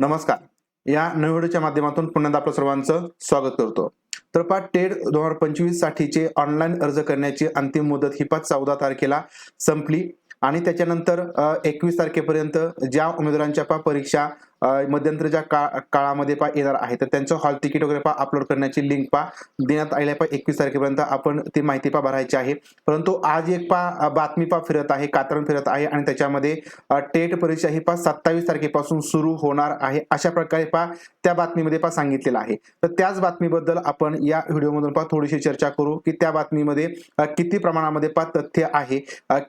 नमस्कार. या नवीन व्हिडिओच्या माध्यमातून पुन्हा आपलं सर्वांचं स्वागत करतो. तर पाच टेड दोन हजार पंचवीस साठीचे ऑनलाईन अर्ज करण्याची अंतिम मुदत ही पाच चौदा तारखेला संपली. आणि त्याच्यानंतर एकवीस तारखेपर्यंत ज्या उमेदवारांच्या पा परीक्षा मध्यंतरच्या काळ काळामध्ये पा येणार आहे. तर त्यांचं हॉल तिकीट वगैरे पा अपलोड करण्याची लिंक पा देण्यात आलेल्या पा एकवीस तारखेपर्यंत आपण ती माहिती पा भरायची आहे. परंतु आज एक पा बातमी पा फिरत आहे कातरण फिरत आहे आणि त्याच्यामध्ये टेट परीक्षा ही पा सत्तावीस तारखेपासून सुरू होणार आहे अशा प्रकारे पा त्या बातमीमध्ये पा सांगितलेलं आहे. तर त्याच बातमीबद्दल आपण या व्हिडिओमधून पा थोडीशी चर्चा करू की त्या बातमीमध्ये किती प्रमाणामध्ये पा तथ्य आहे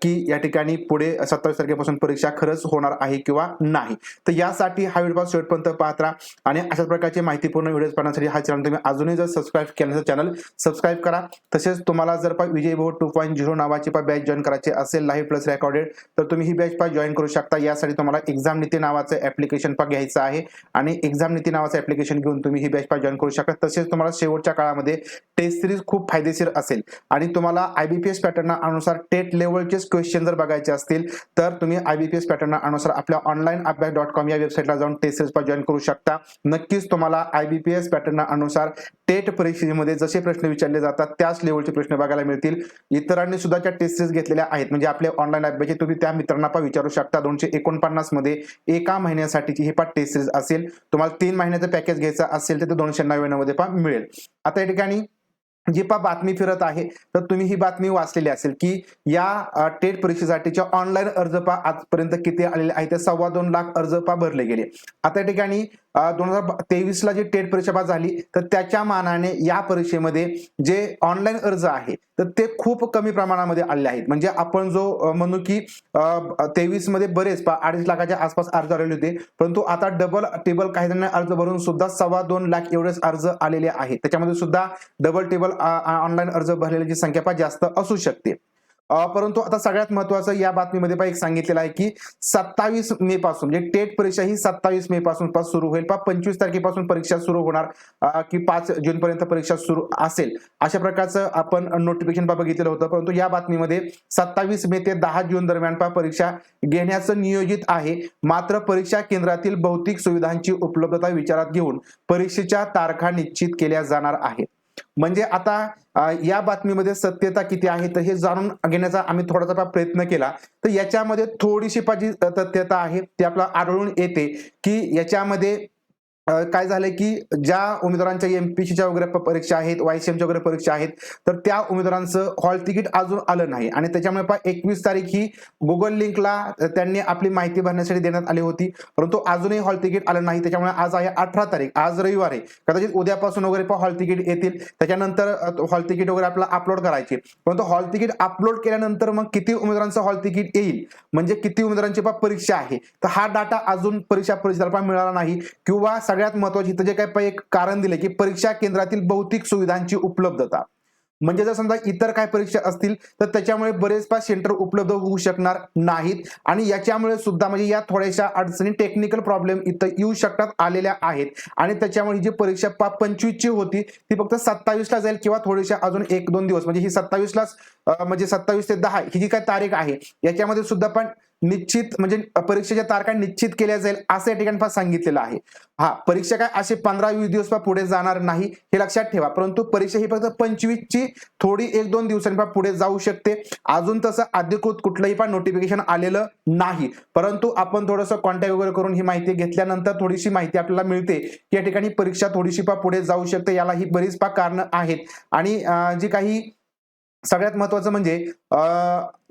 की या ठिकाणी पुढे सत्तावीस तारखेपासून परीक्षा खरंच होणार आहे किंवा नाही. तर यासाठी हा व्हिडिओ शेवटपर्यंत पाहत राहा. आणि अशाच प्रकारची माहितीपूर्ण व्हिडिओ पाहण्यासाठी हा चॅनल तुम्ही अजूनही जर सबस्क्राईब केलं तर चॅनल सबस्क्राईब करा. तसेच तुम्हाला जर पा विजय भाऊ टू पॉईंट झिरो नावाची पा बॅच जॉईन करायची असेल लाईव्ह प्लस रेकॉर्डेड तर तुम्ही ही बॅच पा जॉईन करू शकता. यासाठी तुम्हाला एक्झाम नीती नावाचं ऍप्लिकेशन पा घ्यायचं आहे. आणि एक्झाम नीती नावाचं ऍप्लिकेशन घेऊन तुम्ही ही बॅच पा जॉईन करू शकता. तसेच तुम्हाला शेवटच्या काळामध्ये टेस्ट सिरीज खूप फायदेशीर असेल. आणि तुम्हाला आयबीपीएस पॅटर्न अनुसार टेट लेवलचेच क्वेश्चन जर बघायचे असतील तर तुम्ही आयबीपीएस पॅटर्न अनुसार आपल्या ऑनलाईन अभ्यास डॉट कॉम या वेबसाईटला जाऊन टेस्ट सिरीज जॉईन करू शकता. नक्कीच तुम्हाला आयबीपीएस पॅटर्न अनुसार टेट परीक्षेमध्ये जसे प्रश्न विचारले जातात त्याच लेवलचे प्रश्न बघायला मिळतील. इतरांनी सुद्धा त्या टेस्ट सिरीज घेतलेल्या आहेत म्हणजे आपले ऑनलाईन अभ्यास तुम्ही त्या मित्रांना पण विचारू शकता. दोनशे एकोणपन्नासमध्ये एका महिन्यासाठीची ही पा टेस्ट सिरीज असेल. तुम्हाला तीन महिन्याचं पॅकेज घ्यायचं असेल तर ते दोनशे नव्याण्णवमध्ये पण मिळेल. आता या ठिकाणी जी पा बातमी फिरत आहे तर तुम्ही ही बातमी वाचलेली असेल की या टेट परीक्षेसाठीच्या ऑनलाईन अर्ज पा आजपर्यंत किती आलेले आहेत ते सव्वा दोन लाख अर्ज पा भरले गेले. आता या ठिकाणी दोन हजार तेवीस ला जी टेट परीक्षा झाली तर त्याच्या मानाने या परीक्षेमध्ये जे ऑनलाईन अर्ज आहे तर ते खूप कमी प्रमाणामध्ये आले आहेत. म्हणजे आपण जो म्हणू की तेवीसमध्ये बरेच अडीच लाखाच्या आसपास अर्ज आलेले होते परंतु आता डबल टेबल काही जणांना अर्ज भरून सुद्धा सव्वा दोन लाख एवढेच अर्ज आलेले आहेत. त्याच्यामध्ये सुद्धा डबल टेबल ऑनलाईन अर्ज भरलेल्याची संख्या जास्त असू शकते. परंतु आता सगळ्यात महत्वाचं या बातमीमध्ये पण एक सांगितलेलं आहे की सत्तावीस मे पासून म्हणजे टेट परीक्षा ही सत्तावीस मे पासून सुरू होईल. पा पंचवीस तारखेपासून परीक्षा सुरू होणार की पाच जून पर्यंत परीक्षा सुरू असेल. अशा प्रकारचं आपण नोटिफिकेशन पा बघितलेलं होतं. परंतु या बातमीमध्ये सत्तावीस मे ते दहा जून दरम्यान पा परीक्षा घेण्याचं नियोजित आहे. मात्र परीक्षा केंद्रातील भौतिक सुविधांची उपलब्धता विचारात घेऊन परीक्षेच्या तारखा निश्चित केल्या जाणार आहेत. म्हणजे आता या बातमीमध्ये सत्यता किती आहे तर हे जाणून घेण्याचा आम्ही थोडासा प्रयत्न केला. तर याच्यामध्ये थोडीशी पाजी जी आहे ती आपल्याला आढळून येते की याच्यामध्ये काय झालंय की ज्या उमेदवारांच्या एमपीसीच्या वगैरे प- परीक्षा आहेत वायसीएमच्या वगैरे परीक्षा आहेत तर त्या उमेदवारांचं हॉल तिकीट अजून आलं नाही. आणि त्याच्यामुळे पहा एकवीस तारीख ही गुगल लिंकला त्यांनी आपली माहिती भरण्यासाठी देण्यात आली होती. परंतु अजूनही हॉल तिकीट आलं नाही. त्याच्यामुळे आज आहे अठरा तारीख. आज रविवार आहे. कदाचित उद्यापासून वगैरे पहा हॉल तिकीट येतील. त्याच्यानंतर हॉल तिकीट वगैरे आपल्याला अपलोड करायचे. परंतु हॉल तिकीट अपलोड केल्यानंतर मग किती उमेदवारांचं हॉल तिकीट येईल? म्हणजे किती उमेदवारांची परीक्षा आहे. तर हा डाटा अजून परीक्षा परिषदेला मिळाला नाही. किंवा सगळ्यात महत्वाची इथं जे काही एक कारण दिले की परीक्षा केंद्रातील भौतिक सुविधांची उपलब्धता. म्हणजे जर समजा इतर काय परीक्षा असतील तर त्याच्यामुळे बरेच पास सेंटर उपलब्ध होऊ शकणार नाहीत आणि याच्यामुळे सुद्धा म्हणजे या थोड्याशा अडचणी टेक्निकल प्रॉब्लेम इथं येऊ शकतात आलेल्या आहेत. आणि त्याच्यामुळे जी परीक्षा पा पंचवीसची होती ती फक्त सत्तावीसला जाईल किंवा थोडीशा अजून एक दोन दिवस. म्हणजे ही सत्तावीसलाच म्हणजे सत्तावीस ते दहा ही जी काय तारीख आहे याच्यामध्ये सुद्धा पण निश्चित म्हणजे परीक्षेच्या तारखा निश्चित केल्या जाईल असं या ठिकाणी सांगितलेलं आहे. हा परीक्षा काय असे पंधरा वीस दिवस पा पुढे जाणार नाही हे लक्षात ठेवा. परंतु परीक्षा ही फक्त पंचवीसची थोडी एक दोन दिवसांनी पा पुढे जाऊ शकते. अजून तसं अधिकृत कुठलंही पण नोटिफिकेशन आलेलं नाही. परंतु आपण थोडंसं कॉन्टॅक्ट वगैरे करून ही माहिती घेतल्यानंतर थोडीशी माहिती आपल्याला मिळते की या ठिकाणी परीक्षा थोडीशी पा पुढे जाऊ शकते याला ही बरीच पा कारणं आहेत. आणि जी काही सगळ्यात महत्वाचं म्हणजे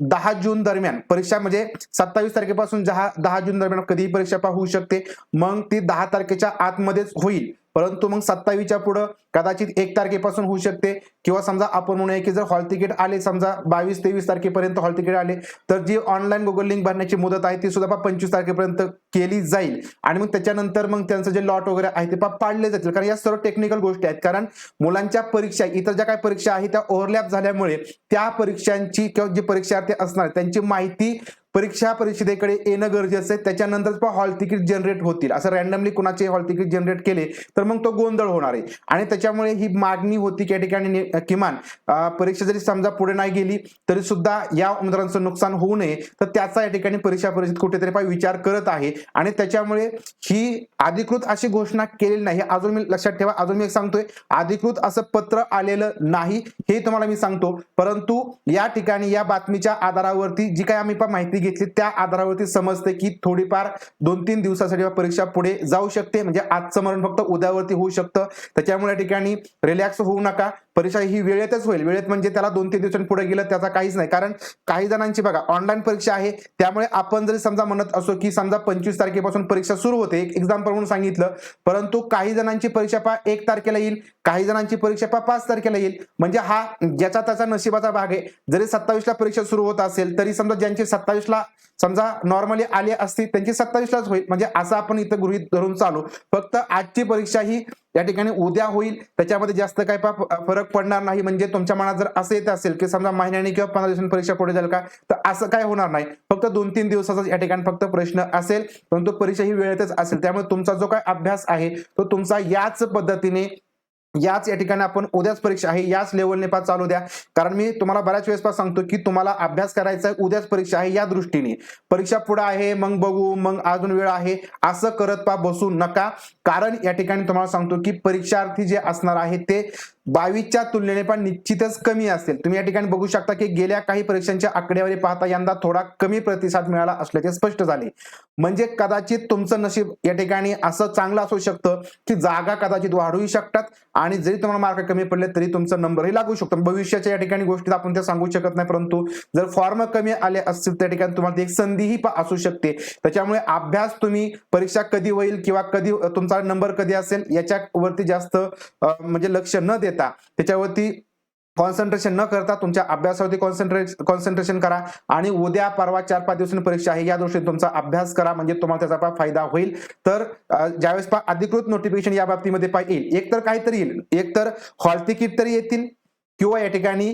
दहा जून दरम्यान परीक्षा म्हणजे सत्तावीस तारखेपासून दहा दहा जून दरम्यान कधीही परीक्षा होऊ शकते. मग ती दहा तारखेच्या आतमध्येच होईल. परंतु मग सत्तावीसच्या पुढं कदाचित एक तारखेपासून होऊ शकते. किंवा समजा आपण म्हणूया की जर हॉल तिकीट आले समजा बावीस तेवीस तारखेपर्यंत हॉल तिकीट आले तर जी ऑनलाईन गुगल लिंक भरण्याची मुदत आहे ती सुद्धा पंचवीस तारखेपर्यंत केली जाईल. आणि मग त्याच्यानंतर मग त्यांचं जे लॉट वगैरे आहे ते पाडले जातील. कारण या सर्व टेक्निकल गोष्टी आहेत. कारण मुलांच्या परीक्षा इतर ज्या काही परीक्षा आहेत त्या ओव्हरलॅप झाल्यामुळे त्या परीक्षांची किंवा जी परीक्षार्थी असणार त्यांची माहिती परीक्षा परिषदेकडे येणं गरजेचं आहे. त्याच्यानंतर हॉल तिकीट जनरेट होतील. असं रॅन्डमली कुणाचे हॉल तिकीट जनरेट केले तर मग तो गोंधळ होणार आहे. आणि त्याच्यामुळे ही मागणी होती की या ठिकाणी किमान परीक्षा जरी समजा पुढे नाही गेली तरी सुद्धा या उमेदवारांचं नुकसान होऊ नये. तर त्याचा या ठिकाणी परीक्षा परिषद कुठेतरी पाय विचार करत आहे. आणि त्याच्यामुळे ही अधिकृत अशी घोषणा केलेली नाही. अजून मी लक्षात ठेवा. अजून मी एक सांगतोय. अधिकृत असं पत्र आलेलं नाही हे तुम्हाला मी सांगतो. परंतु या ठिकाणी या बातमीच्या आधारावरती जी काही आम्ही माहिती घेतली. त्या आधारावरती समजते की थोडीफार दोन तीन दिवसासाठी परीक्षा पुढे जाऊ शकते. म्हणजे आजचं मरण फक्त उद्यावरती होऊ शकतं. त्याच्यामुळे या ठिकाणी रिलॅक्स होऊ नका. परीक्षा ही वेळेतच होईल. वेळेत म्हणजे त्याला दोन तीन दिवसांनी पुढे गेलं त्याचा काहीच नाही. कारण काही जणांची बघा ऑनलाईन परीक्षा आहे. त्यामुळे आपण जरी समजा म्हणत असो की समजा पंचवीस तारखेपासून परीक्षा सुरू होते एक एक्झाम्पल म्हणून सांगितलं परंतु काही जणांची परीक्षा पा एक तारखेला येईल. काही जणांची परीक्षा पा पाच तारखेला येईल. म्हणजे हा ज्याचा त्याचा नशिबाचा भाग आहे. जरी सत्तावीसला परीक्षा सुरू होत असेल तरी समजा ज्यांची सत्तावीसला समजा नॉर्मली आली असती त्यांची सत्तावीसलाच होईल. म्हणजे असं आपण इथं गृहित धरून चालू. फक्त आजची परीक्षा ही या ठिकाणी उद्या होईल. त्याच्यामध्ये जास्त काय फरक पडणार नाही. म्हणजे तुमच्या मनात जर असं येत असेल की समजा महिन्याने किंवा पंधरा दिवसांनी परीक्षा पुढे जाईल का तर असं काय होणार नाही. फक्त दोन तीन दिवसाचा या ठिकाणी फक्त प्रश्न असेल. परंतु परीक्षा ही वेळेतच असेल. त्यामुळे तुमचा जो काय अभ्यास आहे तो तुमचा याच पद्धतीने याच या ठिकाणी आपण उद्याच परीक्षा आहे याच लेवलने पास चालू द्या. कारण मी तुम्हाला बऱ्याच वेळेस पास सांगतो की तुम्हाला अभ्यास करायचा आहे उद्याच परीक्षा आहे या दृष्टीने. परीक्षा पुढे आहे मग बघू मग अजून वेळ आहे. असं करत पा बसू नका. कारण या ठिकाणी तुम्हाला सांगतो की परीक्षार्थी जे असणार आहे ते बावीसच्या तुलनेने पण निश्चितच कमी असेल. तुम्ही या ठिकाणी बघू शकता की गेल्या काही परीक्षांच्या आकडेवारी पाहता यंदा थोडा कमी प्रतिसाद मिळाला असल्याचे स्पष्ट झाले. म्हणजे कदाचित तुमचं नशीब या ठिकाणी असं चांगलं असू शकतं की जागा कदाचित वाढूही शकतात आणि जरी तुम्हाला मार्क कमी पडले तरी तुमचा नंबरही लागू शकतो. भविष्याच्या या ठिकाणी गोष्टीत आपण त्या सांगू शकत नाही परंतु जर फॉर्म कमी आले असतील त्या ठिकाणी तुम्हाला एक संधीही असू शकते. त्याच्यामुळे अभ्यास तुम्ही परीक्षा कधी होईल किंवा कधी तुमचा नंबर कधी असेल याच्यावरती जास्त म्हणजे लक्ष न देता त्याच्यावरती कॉन्सन्ट्रेशन न करता तुमच्या अभ्यासावरती कॉन्सन्ट्रेट कॉन्सन्ट्रेशन करा. आणि उद्या परवा चार पाच दिवसांनी परीक्षा आहे. या दृष्टीने तुमचा अभ्यास करा. म्हणजे तुम्हाला त्याचा फायदा होईल. तर ज्यावेळेस अधिकृत नोटिफिकेशन या बाबतीमध्ये येईल. एक तर काहीतरी येईल. एक तर हॉल तिकीट तरी येतील. किंवा या ठिकाणी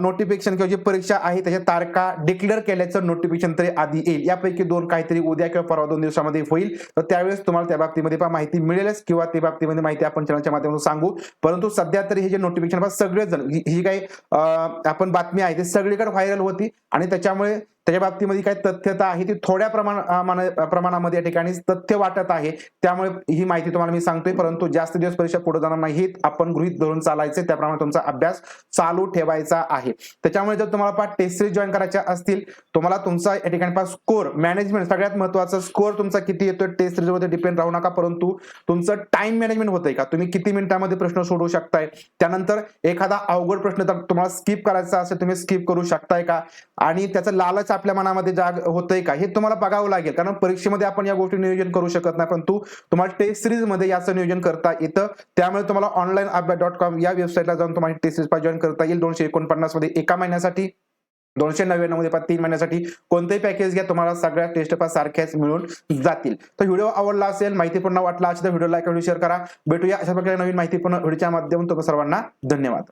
नोटिफिकेशन किंवा जी परीक्षा आहे त्याच्या तारखा डिक्लेअर केल्याचं नोटिफिकेशन तरी आधी येईल. यापैकी दोन काहीतरी उद्या किंवा परवा दोन दिवसामध्ये होईल. तर त्यावेळेस तुम्हाला त्या बाबतीमध्ये पण माहिती मिळेलच किंवा त्या बाबतीमध्ये माहिती आपण चॅनलच्या माध्यमातून सांगू. परंतु सध्या तरी हे जे नोटिफिकेशन सगळेजण ही काही आपण बातमी आहे ते सगळीकडे व्हायरल होती. आणि त्याच्यामुळे त्याच्या बाबतीमध्ये काही तथ्यता आहे ती थोड्या प्रमाण प्रमाणामध्ये या ठिकाणी तथ्य वाटत आहे. त्यामुळे ही माहिती तुम्हाला मी सांगतोय परंतु जास्त दिवस परीक्षा पुढे जाणार नाही आपण गृहित धरून चालायचे त्याप्रमाणे तुमचा अभ्यास चालू ठेवायचा आहे. त्याच्यामुळे जर तुम्हाला पाच टेस्ट सिरीज जॉईन करायच्या असतील तुम्हाला तुमचा या ठिकाणी पाच स्कोर मॅनेजमेंट सगळ्यात महत्त्वाचा स्कोर तुमचा किती येतोय टेस्ट सिरीज डिपेंड राहू नका परंतु तुमचं टाइम मॅनेजमेंट होतंय का? तुम्ही किती मिनिटांमध्ये प्रश्न सोडवू शकताय? त्यानंतर एखादा अवघड प्रश्न तर तुम्हाला स्किप करायचा असेल तुम्ही स्किप करू शकताय का? आणि त्याचं लालच आपल्या मनामध्ये जाग होतंय का? हे तुम्हाला बघावं लागेल. कारण परीक्षेमध्ये आपण या गोष्टी नियोजन करू शकत नाही परंतु तुम्हाला टेस्ट सिरीजमध्ये याचं नियोजन करता येतं. त्यामुळे तुम्हाला ऑनलाईन अभ्यास डॉट कॉम या वेबसाईटला जाऊन तुम्हाला टेस्ट सिरीज जॉईन करता येईल. दोनशे एकोणपन्नासमध्ये एका महिन्यासाठी दोनशे नव्याण्णवमध्ये तीन महिन्यासाठी कोणतेही पॅकेज घ्या तुम्हाला सगळ्या टेस्ट पास सारख्याच मिळून जातील. तर व्हिडिओ आवडला असेल माहितीपूर्ण वाटला असेल तर व्हिडिओ लाईक व्हिडिओ शेअर करा. भेटूया अशा प्रकारे नवीन माहितीपूर्ण व्हिडिओच्या माध्यमातून. तुम्हाला सर्वांना धन्यवाद.